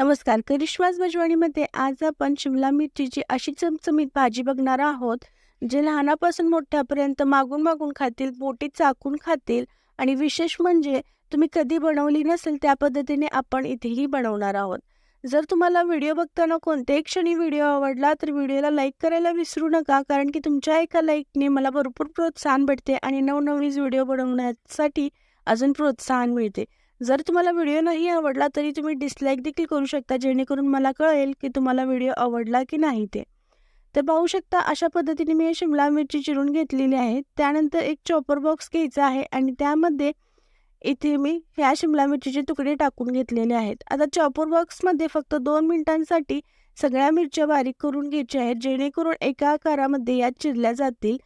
नमस्कार. करिश्माज मजवाणीमध्ये. आज आपण शिमला मिरचीची अशी चमचमीत भाजी बघणार आहोत जे लहानापासून मोठ्यापर्यंत मागून मागून खातील बोटी चाकून खातील आणि विशेष म्हणजे तुम्ही कधी बनवली नसेल त्या पद्धतीने आपण इथेही बनवणार आहोत. जर तुम्हाला व्हिडिओ बघताना कोणत्याही क्षणी व्हिडिओ आवडला तर व्हिडिओला लाईक करायला विसरू नका कारण की तुमच्या एका लाईकने मला भरपूर प्रोत्साहन भेटते आणि नवनवीन व्हिडिओ बनवण्यासाठी अजून प्रोत्साहन मिळते. जर तुम्हाला व्हिडिओ नाही आवडला तरी तुम्ही डिसलाईक देखील करू शकता जेणेकरून मला कळेल की तुम्हाला व्हिडिओ आवडला की नाही ते. तर पाहू शकता अशा पद्धतीने मी शिमला मिरची चिरून घेतलेली आहे. त्यानंतर एक चॉपर बॉक्स घ्यायचा आहे आणि त्यामध्ये इथे मी ह्या शिमला मिरचीचे तुकडे टाकून घेतलेले आहेत. आता चॉपर बॉक्समध्ये फक्त दोन मिनिटांसाठी सगळ्या मिरच्या बारीक करून घ्यायच्या आहेत जेणेकरून एका आकारामध्ये या चिरल्या जातील.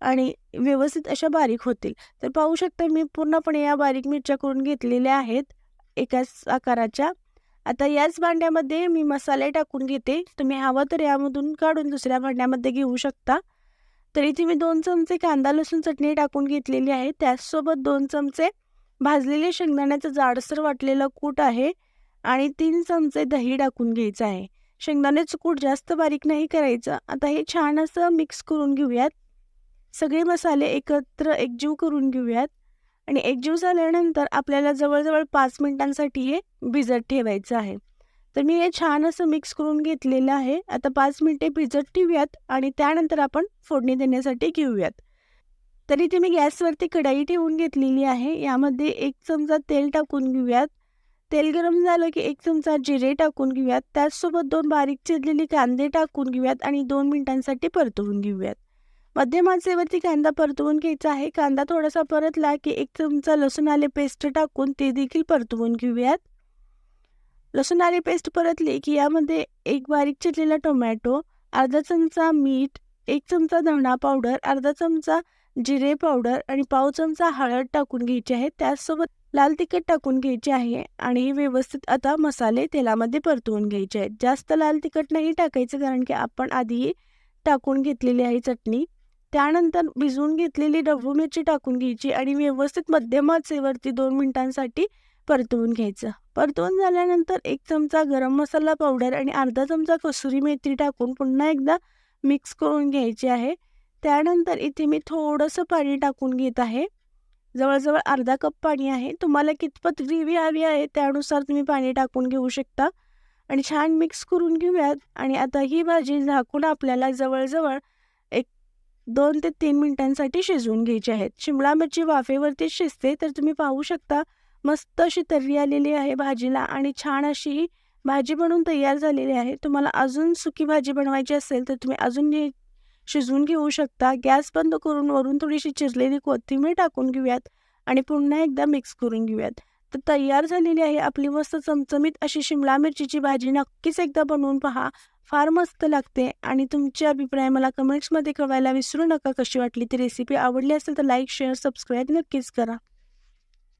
आणि व्यवस्थित अशा बारीक होतील. तर पाहू शकता मी पूर्णपणे या बारीक मिरच्या करून घेतलेल्या आहेत एकाच आकाराच्या. आता याच भांड्यामध्ये मी मसाले टाकून घेते. तुम्ही हवं तर यामधून काढून दुसऱ्या भांड्यामध्ये घेऊ शकता. तर इथे मी दोन चमचे कांदा लसूण चटणी टाकून घेतलेली आहे. त्याचसोबत दोन चमचे भाजलेले शेंगदाण्याचं जाडसर वाटलेलं कूट आहे आणि तीन चमचे दही टाकून घ्यायचं आहे. शेंगदाण्याचं कूट जास्त बारीक नाही करायचं. आता हे छान असं मिक्स करून घेऊयात. सगळे मसाले एकत्र एकजीव करून घेऊयात. आणि एकजीव झाल्यानंतर आपल्याला जवळजवळ पाच मिनिटांसाठी हे भिजत ठेवायचं आहे. तर मी हे छान असं मिक्स करून घेतलेलं आहे. आता पाच मिनिटे भिजत ठेवूयात आणि त्यानंतर आपण फोडणी देण्यासाठी घेऊयात. तरी ते मी गॅसवरती कढाई ठेवून घेतलेली आहे. यामध्ये एक चमचा तेल टाकून घेऊयात. तेल गरम झालं की एक चमचा जिरे टाकून घेऊयात. त्याचसोबत दोन बारीक चिरलेले कांदे टाकून घेऊयात आणि दोन मिनिटांसाठी परतवून घेऊयात. मध्यम आचेवरती कांदा परतवून घ्यायचा आहे. कांदा थोडासा परतला की एक चमचा लसूण आले पेस्ट टाकून ते देखील परतवून घेऊयात. लसूण आले पेस्ट परतली की यामध्ये एक बारीक चिरलेला टोमॅटो अर्धा चमचा मीठ एक चमचा धणा पावडर अर्धा चमचा जिरे पावडर आणि पाव चमचा हळद टाकून घ्यायची आहे. त्याचसोबत लाल तिखट टाकून घ्यायचे आहे आणि व्यवस्थित आता मसाले तेलामध्ये परतवून घ्यायचे आहेत. जास्त लाल तिखट नाही टाकायचं कारण की आपण आधी टाकून घेतलेली आहे चटणी. त्यानंतर भिजवून घेतलेली ढबू मिरची टाकून घ्यायची आणि व्यवस्थित मध्यम आचेवरती दोन मिनिटांसाठी परतवून घ्यायचं. परतवून झाल्यानंतर एक चमचा गरम मसाला पावडर आणि अर्धा चमचा कसुरी मेथी टाकून पुन्हा एकदा मिक्स करून घ्यायची आहे. त्यानंतर इथे मी थोडंसं पाणी टाकून घेत आहे. जवळजवळ अर्धा कप पाणी आहे. तुम्हाला कितपत ग्रेव्ही हवी आहे त्यानुसार तुम्ही पाणी टाकून घेऊ शकता. आणि छान मिक्स करून घेऊयात. आणि आता ही भाजी झाकून आपल्याला जवळजवळ दोन ते तीन मिनिटांसाठी शिजवून घ्यायची आहेत. शिमला मिरची वाफेवरती शिजते तर तुम्ही पाहू शकता मस्त अशी तर्री आलेली आहे भाजीला आणि छान अशी ही भाजी बनवून तयार झालेली आहे. तुम्हाला अजून सुकी भाजी बनवायची असेल तर तुम्ही अजून हे शिजवून घेऊ शकता. गॅस बंद करून वरून थोडीशी चिरलेली कोथिंबीर टाकून घेऊयात आणि पुन्हा एकदा मिक्स करून घेऊयात. तर तयार झालेली आहे आपली मस्त चमचमीत अशी शिमला मिरचीची भाजी. नक्कीच एकदा बनवून पहा. फार मस्त लागते आणि तुमचे अभिप्राय मला कमेंट्समध्ये कळवायला विसरू नका. कशी वाटली ती रेसिपी आवडली असेल तर लाईक शेअर सबस्क्राईब नक्कीच करा.